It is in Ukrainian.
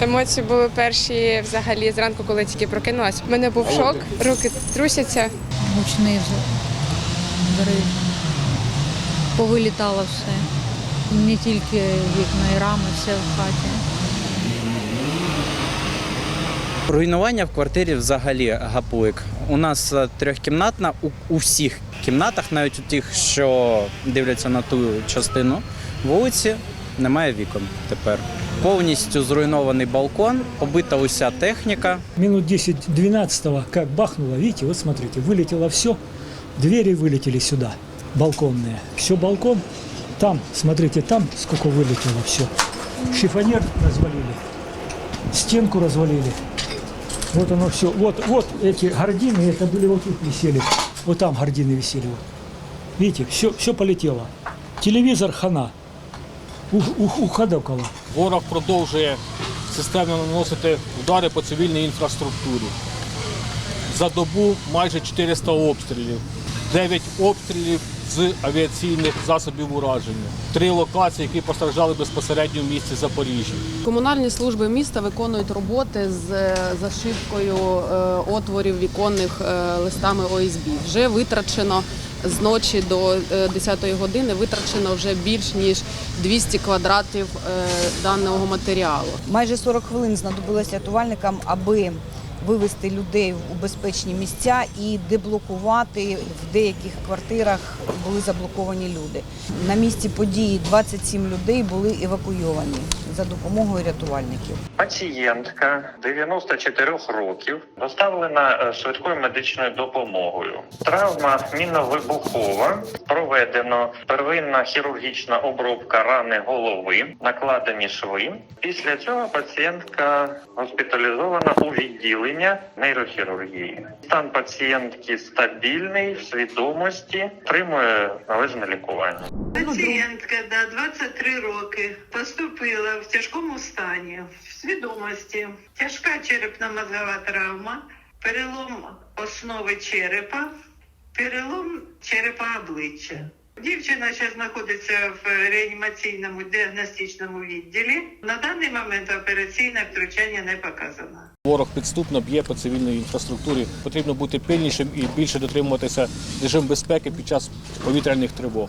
Емоції були перші взагалі зранку, коли тільки прокинулась. У мене був шок, руки трусяться. гучний взрив. Повилітало все. Не тільки вікна і рами, все в хаті. Руйнування в квартирі взагалі гаплик. У нас е, трьохкімнатна, у, у всіх кімнатах, навіть у тих, що дивляться на ту частину вулиці, немає вікон тепер. Повністю зруйнований балкон, побита уся техніка. Минут 10-12 как бахнуло, видите, вот смотрите, вылетело все, двери вылетели сюда, балконные. Все балкон, там, смотрите, там сколько вылетело все. Шифонер развалили, стенку развалили. Вот оно все. Вот, вот эти гардины, это были вот тут висели. Вот там гардины висели. Вот. Видите, все, все полетело. Телевизор хана. Ух, ух. Ворог продовжує системно наносити удари по цивільній інфраструктурі. За добу майже 400 обстрілів, 9 обстрілів з авіаційних засобів ураження, три локації, які постраждали безпосередньо в місті Запоріжжя. Комунальні служби міста виконують роботи з е, зашивкою е, отворів віконних е, листами ОСБ. Вже витрачено з ночі до 10 години витрачено вже більш ніж 200 квадратів е, даного матеріалу. Майже 40 хвилин знадобилось рятувальникам, аби вивести людей у безпечні місця і деблокувати в деяких квартирах були заблоковані люди. На місці події 27 людей були евакуйовані за допомогою рятувальників. Пацієнтка 94 років доставлена е, швидкою медичною допомогою. Травма мінно-вибухова. Проведено первинна хірургічна обробка рани голови, накладені шви. Після цього пацієнтка госпіталізована у відділення нейрохірургії. Стан пацієнтки стабільний, в свідомості, отримує належне лікування. Пацієнтка да, 23 роки поступила в тяжкому стані, в свідомості, тяжка черепно-мозгова травма, перелом основи черепа, перелом черепа обличчя. Дівчина зараз знаходиться в реанімаційному діагностичному відділі. На даний момент операційне втручання не показано. Ворог підступно б'є по цивільній інфраструктурі. Потрібно бути пильнішим і більше дотримуватися режим безпеки під час повітряних тривог.